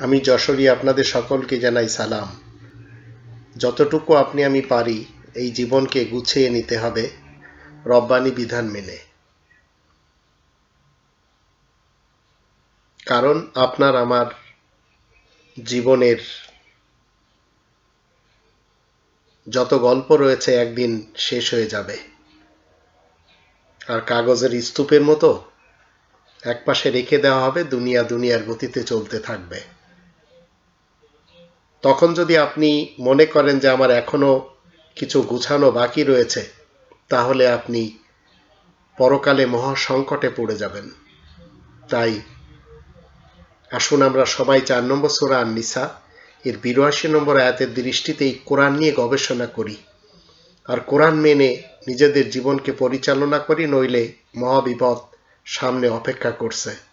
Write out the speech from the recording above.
আমি যশোরী আপনাদের সকলকে জানাই সালাম। যতটুকু আপনি আমি পারি, এই জীবনকে গুছিয়ে নিতে হবে রব্বানি বিধান মেনে। কারণ আপনার আমার জীবনের যত গল্প রয়েছে একদিন শেষ হয়ে যাবে। আর কাগজের স্তূপের মতো একপাশে রেখে দেওয়া হবে, দুনিয়া দুনিয়ার গতিতে চলতে থাকবে। তখন যদি আপনি মনে করেন যে আমার এখনও কিছু গুছানো বাকি রয়েছে, তাহলে আপনি পরকালে মহা সংকটে পড়ে যাবেন। তাই আসুন আমরা সবাই চার নম্বর সোরা নিসা এর বিরাশি নম্বর আয়াতের দৃষ্টিতে এই কোরআন নিয়ে গবেষণা করি। আর কোরআন মেনে নিজেদের জীবনকে পরিচালনা করি, নইলে মহাবিপদ সামনে অপেক্ষা করছে।